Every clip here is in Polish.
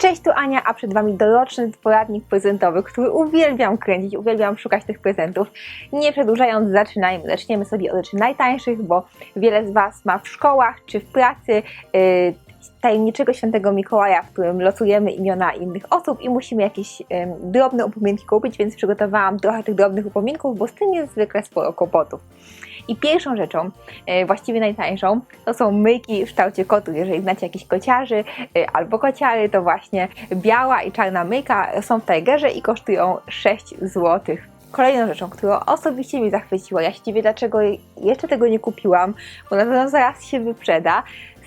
Cześć, tu Ania, a przed Wami doroczny poradnik prezentowy, który uwielbiam kręcić, uwielbiam szukać tych prezentów. Nie przedłużając, zaczynajmy. Zaczniemy sobie od rzeczy najtańszych, bo wiele z Was ma w szkołach czy w pracy yy, tajemniczego świętego Mikołaja, w którym losujemy imiona innych osób i musimy jakieś yy, drobne upominki kupić, więc przygotowałam trochę tych drobnych upominków, bo z tym jest zwykle sporo kłopotów. I pierwszą rzeczą, e, właściwie najtańszą, to są myjki w kształcie kotu. Jeżeli znacie jakichś kociarzy e, albo kociary, to właśnie biała i czarna myjka są w Tigerze i kosztują 6 zł. Kolejną rzeczą, którą osobiście mnie zachwyciła, ja się dziwię dlaczego jeszcze tego nie kupiłam, bo na pewno zaraz się wyprzeda,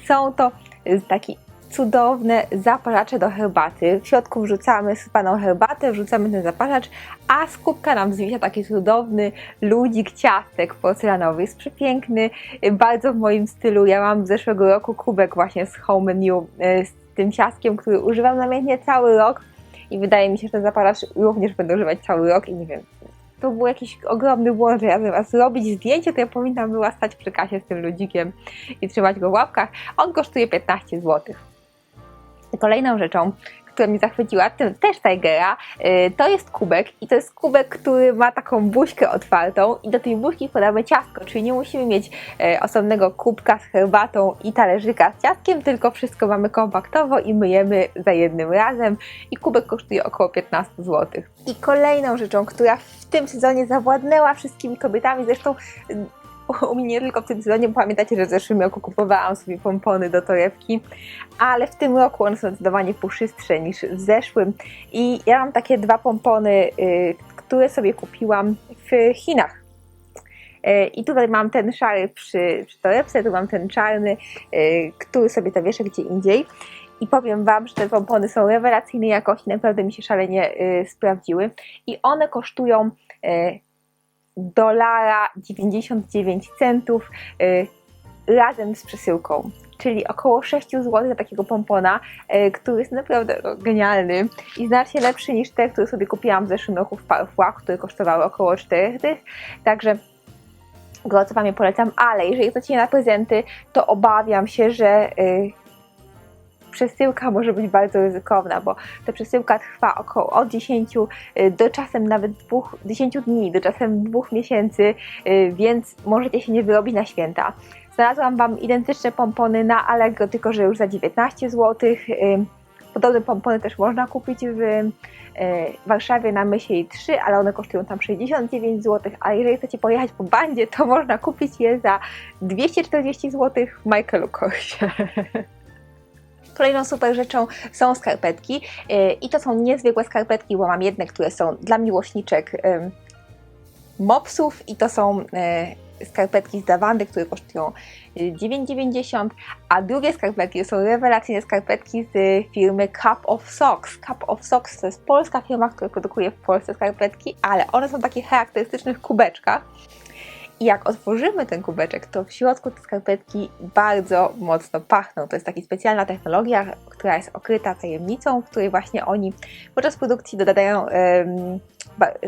są to e, taki cudowne zapalacze do herbaty. W środku wrzucamy sypaną herbatę, wrzucamy ten zaparzacz, a z kubka nam zwisia taki cudowny ludzik ciastek porcelanowy. Jest przepiękny, bardzo w moim stylu. Ja mam z zeszłego roku kubek właśnie z Home Menu e, z tym ciastkiem, który używam namiętnie cały rok i wydaje mi się, że ten zapalacz również będę używać cały rok i nie wiem, to był jakiś ogromny błąd, że ja zamiast zrobić zdjęcie, to ja powinnam była stać przy kasie z tym ludzikiem i trzymać go w łapkach. On kosztuje 15 zł. Kolejną rzeczą, która mnie zachwyciła, tym też Tigera, y, to jest kubek i to jest kubek, który ma taką buźkę otwartą i do tej buźki podamy ciastko, czyli nie musimy mieć y, osobnego kubka z herbatą i talerzyka z ciastkiem, tylko wszystko mamy kompaktowo i myjemy za jednym razem i kubek kosztuje około 15 zł. I kolejną rzeczą, która w tym sezonie zawładnęła wszystkimi kobietami, zresztą u mnie nie tylko w tym sezonie, bo pamiętacie, że w zeszłym roku kupowałam sobie pompony do torebki, ale w tym roku one są zdecydowanie puszystsze niż w zeszłym i ja mam takie dwa pompony, y, które sobie kupiłam w Chinach. Y, I tutaj mam ten szary przy, przy torebce, tu mam ten czarny, y, który sobie to wieszę gdzie indziej. I powiem Wam, że te pompony są rewelacyjnej jakości, naprawdę mi się szalenie sprawdziły. I one kosztują dolara 99 centów y, razem z przesyłką. Czyli około 6 zł za takiego pompona, y, który jest naprawdę genialny i znacznie lepszy niż te, które sobie kupiłam w zeszłym roku w Parfois, które kosztowały około 4 tych. Także gorąco Wam je polecam, ale jeżeli chcecie na prezenty, to obawiam się, że y, przesyłka może być bardzo ryzykowna, bo ta przesyłka trwa około od 10 y, do czasem nawet dwóch, 10 dni, do czasem dwóch miesięcy, y, więc możecie się nie wyrobić na święta. Znalazłam Wam identyczne pompony na Allegro, tylko że już za 19 zł. Y, podobne pompony też można kupić w Warszawie na Mysiej 3, ale one kosztują tam 69 zł, a jeżeli chcecie pojechać po bandzie, to można kupić je za 240 zł w Michaelu Korsie. Kolejną super rzeczą są skarpetki y, i to są niezwykłe skarpetki, bo mam jedne, które są dla miłośniczek mopsów i to są y, skarpetki z Dawandy, które kosztują 9,90, y, a drugie skarpetki to są rewelacyjne skarpetki z firmy Cup of Socks. Cup of Socks to jest polska firma, która produkuje w Polsce skarpetki, ale one są w takich charakterystycznych kubeczkach i jak otworzymy ten kubeczek, to w środku te skarpetki bardzo mocno pachną. To jest taka specjalna technologia, która jest okryta tajemnicą, w której właśnie oni podczas produkcji dodają um,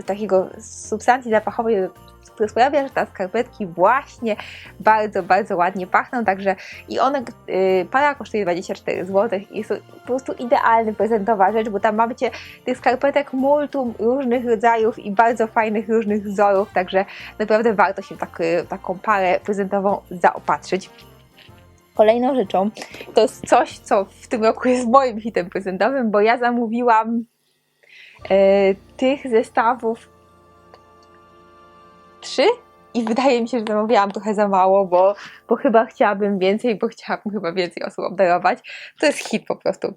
takiego substancji zapachowej które sprawia, że te skarpetki właśnie bardzo, bardzo ładnie pachną, także i one, yy, para kosztuje 24 zł i jest po prostu idealny prezentowa rzecz, bo tam macie tych skarpetek multum różnych rodzajów i bardzo fajnych różnych wzorów, także naprawdę warto się tak, taką parę prezentową zaopatrzyć. Kolejną rzeczą to jest coś, co w tym roku jest moim hitem prezentowym, bo ja zamówiłam tych zestawów trzy i wydaje mi się, że zamówiłam trochę za mało, bo, bo chyba chciałabym więcej, bo chciałabym chyba więcej osób obdarować. To jest hit po prostu.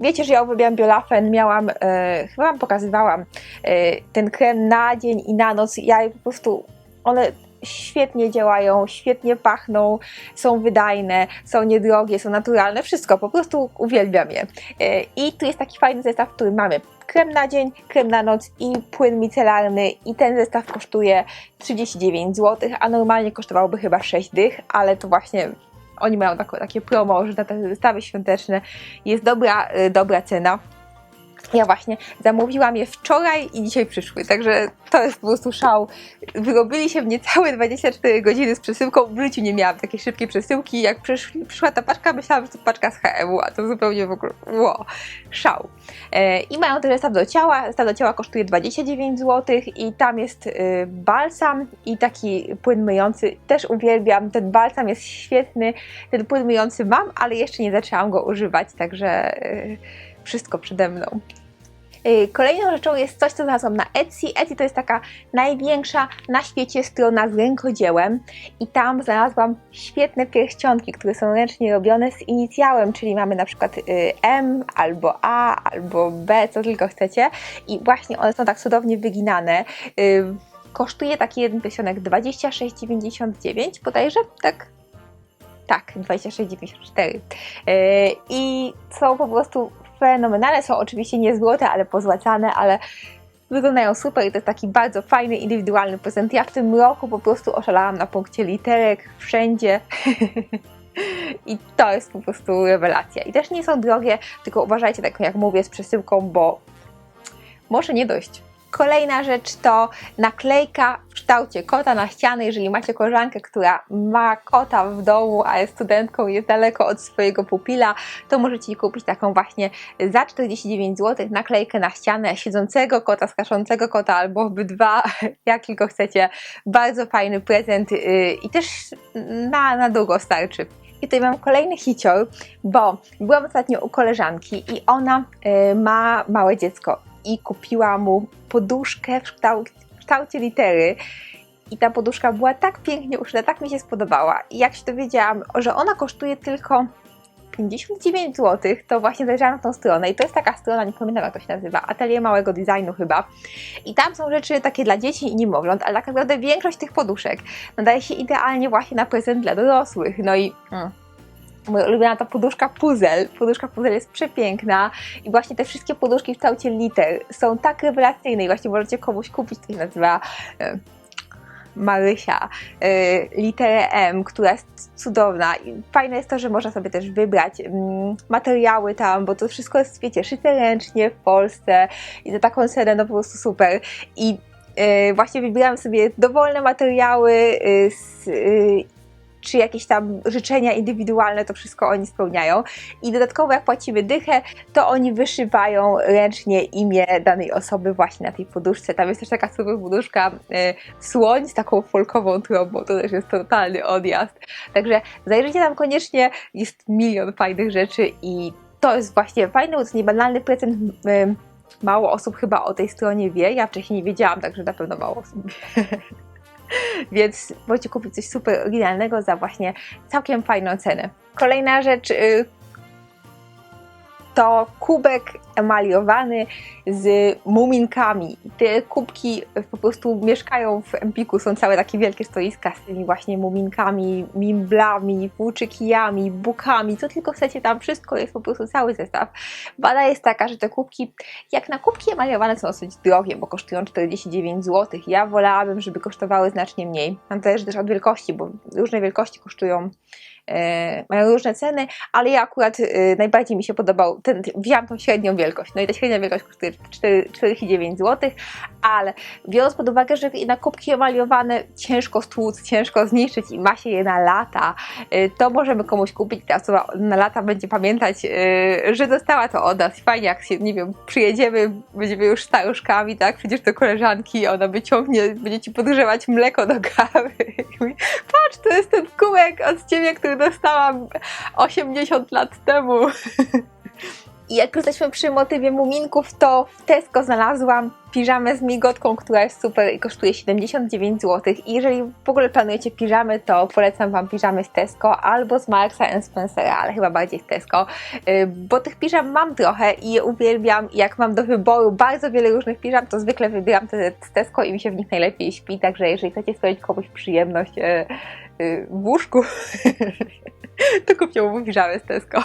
Wiecie, że ja uwielbiam biolafen, miałam, e, chyba wam pokazywałam e, ten krem na dzień i na noc. Ja po prostu, one świetnie działają, świetnie pachną, są wydajne, są niedrogie, są naturalne, wszystko, po prostu uwielbiam je. E, I tu jest taki fajny zestaw, który mamy krem na dzień, krem na noc i płyn micelarny i ten zestaw kosztuje 39 zł, a normalnie kosztowałby chyba 6 dych, ale to właśnie oni mają takie, promo, że na te zestawy świąteczne jest dobra, y, dobra cena. Ja właśnie zamówiłam je wczoraj i dzisiaj przyszły, także to jest po prostu szał. Wyrobili się w niecałe 24 godziny z przesyłką. W życiu nie miałam takiej szybkiej przesyłki. Jak przysz, przyszła ta paczka, myślałam, że to paczka z HM-u, a to zupełnie w ogóle wow, szał. E, I mają też zestaw do ciała. Zestaw do ciała kosztuje 29 zł i tam jest e, balsam i taki płyn myjący. Też uwielbiam. Ten balsam jest świetny. Ten płyn myjący mam, ale jeszcze nie zaczęłam go używać, także e, wszystko przede mną. Y, Kolejną rzeczą jest coś, co znalazłam na Etsy. Etsy to jest taka największa na świecie strona z rękodziełem i tam znalazłam świetne pierścionki, które są ręcznie robione z inicjałem, czyli mamy na przykład y, M albo A albo B, co tylko chcecie i właśnie one są tak cudownie wyginane. Y, Kosztuje taki jeden pierścionek 26,99 bodajże, tak? Tak, 26,94. Yy, I są po prostu fenomenalne. Są oczywiście nie złote, ale pozłacane, ale wyglądają super i to jest taki bardzo fajny, indywidualny prezent. Ja w tym roku po prostu oszalałam na punkcie literek wszędzie. I to jest po prostu rewelacja. I też nie są drogie, tylko uważajcie, tak jak mówię, z przesyłką, bo może nie dojść. Kolejna rzecz to naklejka w kształcie kota na ściany. Jeżeli macie koleżankę, która ma kota w domu, a jest studentką i jest daleko od swojego pupila, to możecie kupić taką właśnie za 49 zł naklejkę na ścianę siedzącego kota, skaszącego kota albo obydwa, jak tylko chcecie. Bardzo fajny prezent yy, i też na, na długo starczy. I tutaj mam kolejny hicior, bo byłam ostatnio u koleżanki i ona y, ma małe dziecko i kupiła mu poduszkę w, kształ w kształcie litery. I ta poduszka była tak pięknie uszyta, tak mi się spodobała. I jak się dowiedziałam, że ona kosztuje tylko 59 zł, to właśnie zajrzałam na tą stronę i to jest taka strona, nie pamiętam jak to się nazywa, Atelier Małego Designu chyba. I tam są rzeczy takie dla dzieci i niemowląt, ale tak naprawdę większość tych poduszek nadaje się idealnie właśnie na prezent dla dorosłych. No i... Mm. Moja ulubiona to poduszka puzzle. Poduszka puzzle jest przepiękna i właśnie te wszystkie poduszki w kształcie liter są tak rewelacyjne i właśnie możecie komuś kupić, to się nazywa e, Marysia, y, literę M, która jest cudowna. I fajne jest to, że można sobie też wybrać mm, materiały tam, bo to wszystko jest, wiecie, szyte ręcznie w Polsce i za taką cenę no po prostu super. I y, właśnie wybierałam sobie dowolne materiały z, czy jakieś tam życzenia indywidualne, to wszystko oni spełniają. I dodatkowo jak płacimy dychę, to oni wyszywają ręcznie imię danej osoby właśnie na tej poduszce. Tam jest też taka super poduszka y, słoń z taką folkową trąbą, to też jest totalny odjazd. Także zajrzyjcie tam koniecznie, jest milion fajnych rzeczy i to jest właśnie fajny, to jest niebanalny prezent. Y, mało osób chyba o tej stronie wie, ja wcześniej nie wiedziałam, także na pewno mało osób wie. Więc możecie kupić coś super oryginalnego za właśnie całkiem fajną cenę. Kolejna rzecz y, to kubek emaliowany z muminkami. Te kubki po prostu mieszkają w Empiku, są całe takie wielkie stoiska z tymi właśnie muminkami, mimblami, włóczykijami, bukami, co tylko chcecie, tam wszystko jest po prostu cały zestaw. Bada jest taka, że te kubki, jak na kubki emaliowane są dosyć drogie, bo kosztują 49 zł. Ja wolałabym, żeby kosztowały znacznie mniej. Tam zależy też od wielkości, bo różne wielkości kosztują mają różne ceny, ale ja akurat e, najbardziej mi się podobał, ten, wziąłam tą średnią wielkość, no i ta średnia wielkość kosztuje 49 zł, ale biorąc pod uwagę, że na kubki emaliowane ciężko stłuc, ciężko zniszczyć i ma się je na lata, e, to możemy komuś kupić, ta osoba na lata będzie pamiętać, że dostała to od nas. Fajnie, jak się, nie wiem, przyjedziemy, będziemy już staruszkami, tak, przecież do koleżanki, ona wyciągnie, będzie ci podgrzewać mleko do kawy. To jest ten kubek od ciebie, który dostałam 80 lat temu. I jak jesteśmy przy motywie muminków, to w Tesco znalazłam piżamę z migotką, która jest super i kosztuje 79 zł. I jeżeli w ogóle planujecie piżamy, to polecam Wam piżamy z Tesco albo z Marksa Spencera, ale chyba bardziej z Tesco, y, bo tych piżam mam trochę i je uwielbiam. Jak mam do wyboru bardzo wiele różnych piżam, to zwykle wybieram te z Tesco i mi się w nich najlepiej śpi, także jeżeli chcecie sprawić komuś przyjemność y, w łóżku, to kupią mu z Tesco.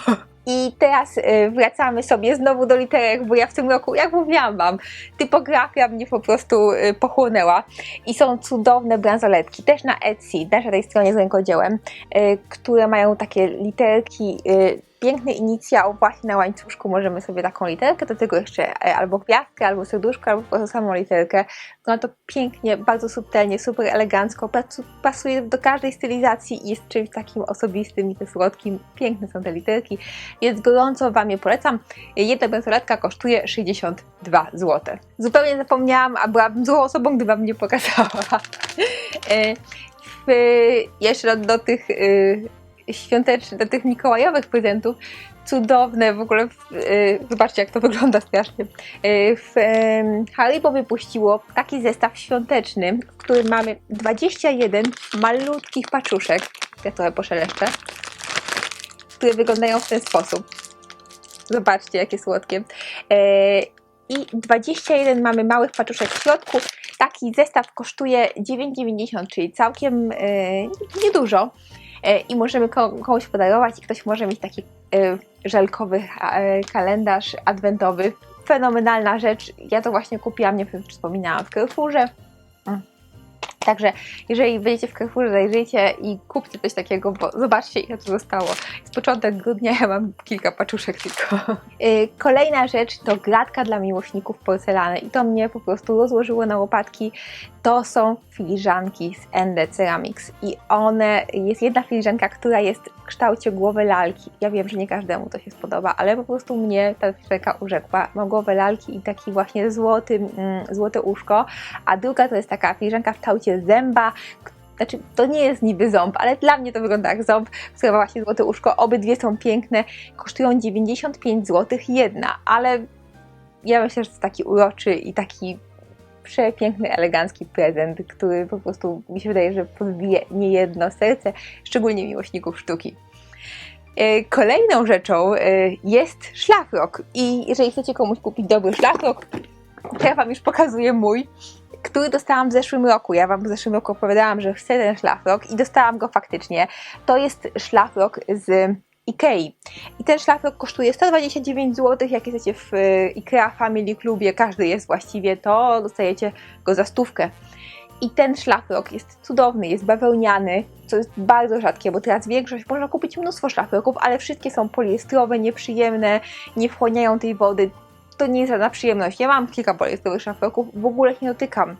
I teraz y, wracamy sobie znowu do literek, bo ja w tym roku, jak mówiłam Wam, typografia mnie po prostu y, pochłonęła i są cudowne bransoletki, też na Etsy, też na tej stronie z rękodziełem, y, które mają takie literki piękny inicjał właśnie na łańcuszku możemy sobie taką literkę, do tego jeszcze e, albo gwiazdkę, albo serduszko, albo po samą literkę. No to pięknie, bardzo subtelnie, super elegancko, pasu- pasuje do każdej stylizacji i jest czymś takim osobistym i słodkim. Piękne są te literki, więc gorąco Wam je polecam. Jedna bransoletka kosztuje 62 zł. Zupełnie zapomniałam, a byłabym złą osobą, gdy Wam nie pokazała. E, jeszcze do, do tych y, świątecznych, do tych mikołajowych prezentów, cudowne w ogóle, w, y, zobaczcie jak to wygląda strasznie. Y, w em, Haribo wypuściło taki zestaw świąteczny, w którym mamy 21 malutkich paczuszek, ja trochę poszeleszczę, które wyglądają w ten sposób. Zobaczcie, jakie słodkie. E, I 21 mamy małych paczuszek w środku. Taki zestaw kosztuje 9,90, czyli całkiem e, niedużo. E, I możemy ko- komuś podarować i ktoś może mieć taki e, żelkowy e, kalendarz adwentowy. Fenomenalna rzecz. Ja to właśnie kupiłam, nie wiem czy wspominałam, w Carrefourze. Także jeżeli będziecie w Carrefourze, zajrzyjcie i kupcie coś takiego, bo zobaczcie ile to zostało. Jest początek grudnia, ja mam kilka paczuszek tylko. Y, Kolejna rzecz to gratka dla miłośników porcelany i to mnie po prostu rozłożyło na łopatki. To są filiżanki z ND Ceramics i one, jest jedna filiżanka, która jest w kształcie głowy lalki. Ja wiem, że nie każdemu to się spodoba, ale po prostu mnie ta filiżanka urzekła. Ma głowę lalki i taki właśnie złoty, mm, złote uszko, a druga to jest taka filiżanka w kształcie zęba, znaczy, to nie jest niby ząb, ale dla mnie to wygląda jak ząb, która ma właśnie złote uszko. Obydwie są piękne, kosztują 95 zł jedna, ale ja myślę, że to taki uroczy i taki przepiękny, elegancki prezent, który po prostu mi się wydaje, że podbije niejedno serce, szczególnie miłośników sztuki. E, Kolejną rzeczą e, jest szlafrok i jeżeli chcecie komuś kupić dobry szlafrok, to ja Wam już pokazuję mój, który dostałam w zeszłym roku. Ja Wam w zeszłym roku opowiadałam, że chcę ten szlafrok i dostałam go faktycznie. To jest szlafrok z Ikei. I ten szlafrok kosztuje 129 zł. Jak jesteście w y, IKEA Family Clubie, każdy jest właściwie, to dostajecie go za stówkę. I ten szlafrok jest cudowny, jest bawełniany, co jest bardzo rzadkie, bo teraz większość można kupić mnóstwo szlafroków, ale wszystkie są poliestrowe, nieprzyjemne, nie wchłaniają tej wody. To nie jest żadna przyjemność. Ja mam kilka poliestrowych szlafroków, w ogóle ich nie dotykam.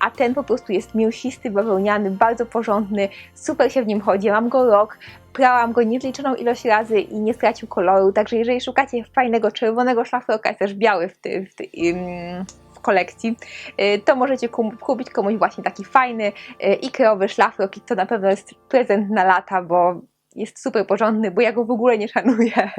A ten po prostu jest mięsisty, bawełniany, bardzo porządny, super się w nim chodzi. Mam go rok, prałam go niezliczoną ilość razy i nie stracił koloru, także jeżeli szukacie fajnego czerwonego szlafroka, jest też biały w, w, kolekcji, y, to możecie kupić komuś właśnie taki fajny y, ikreowy szlafrok i to na pewno jest prezent na lata, bo jest super porządny, bo ja go w ogóle nie szanuję.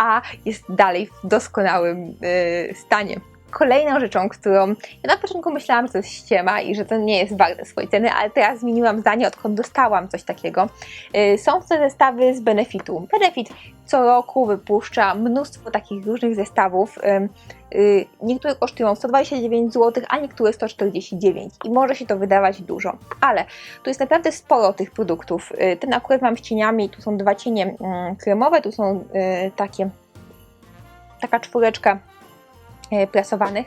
A jest dalej w doskonałym y, stanie. Kolejną rzeczą, którą ja na początku myślałam, że to jest ściema i że to nie jest warte swojej ceny, ale teraz zmieniłam zdanie, odkąd dostałam coś takiego. Y, Są to zestawy z Benefitu. Benefit co roku wypuszcza mnóstwo takich różnych zestawów. Ym, y, Niektóre kosztują 129 zł, a niektóre 149 i może się to wydawać dużo, ale tu jest naprawdę sporo tych produktów. Y, Ten akurat mam z cieniami, tu są dwa cienie mm, kremowe, tu są y, takie taka czwóreczka prasowanych.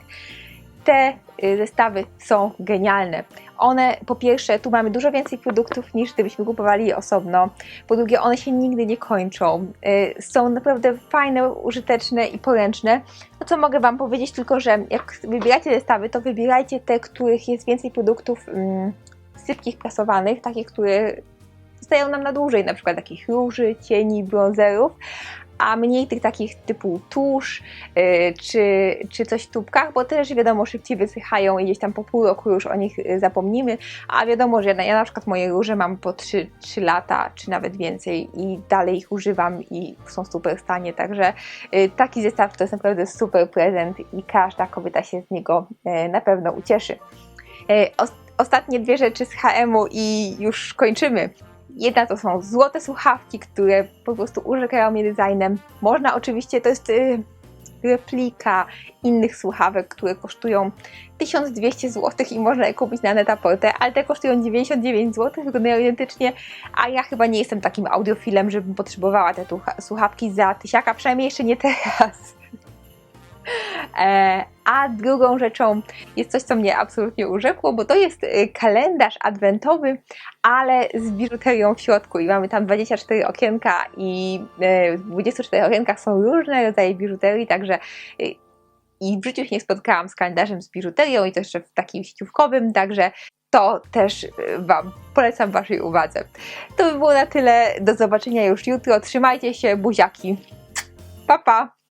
Te y, zestawy są genialne. One, po pierwsze, tu mamy dużo więcej produktów niż gdybyśmy kupowali je osobno. Po drugie, one się nigdy nie kończą. Y, Są naprawdę fajne, użyteczne i poręczne. No co mogę Wam powiedzieć, tylko że jak wybieracie zestawy, to wybierajcie te, których jest więcej produktów mm, sypkich, prasowanych, takich, które zostają nam na dłużej, na przykład takich róży, cieni, bronzerów, a mniej tych takich typu tusz yy, czy, czy coś w tubkach, bo też wiadomo szybciej wysychają i gdzieś tam po pół roku już o nich yy, zapomnimy, a wiadomo, że ja, ja na przykład moje róże mam po 3, 3 lata, czy nawet więcej i dalej ich używam i są w super stanie, także yy, taki zestaw to jest naprawdę super prezent i każda kobieta się z niego yy, na pewno ucieszy. Yy, os- ostatnie dwie rzeczy z HM-u i już kończymy. Jedna to są złote słuchawki, które po prostu urzekają mnie designem. Można oczywiście, to jest y, replika innych słuchawek, które kosztują 1200 zł i można je kupić na Netaporte, ale te kosztują 99 zł, wyglądają identycznie, a ja chyba nie jestem takim audiofilem, żebym potrzebowała te słuchawki za tysiaka, przynajmniej jeszcze nie teraz. E, a drugą rzeczą jest coś, co mnie absolutnie urzekło, bo to jest e, kalendarz adwentowy, ale z biżuterią w środku i mamy tam 24 okienka i e, w 24 okienkach są różne rodzaje biżuterii, także e, i w życiu się nie spotkałam z kalendarzem z biżuterią i to jeszcze w takim sieciówkowym, także to też Wam polecam Waszej uwadze. To by było na tyle. Do zobaczenia już jutro. Trzymajcie się, buziaki. Pa, pa!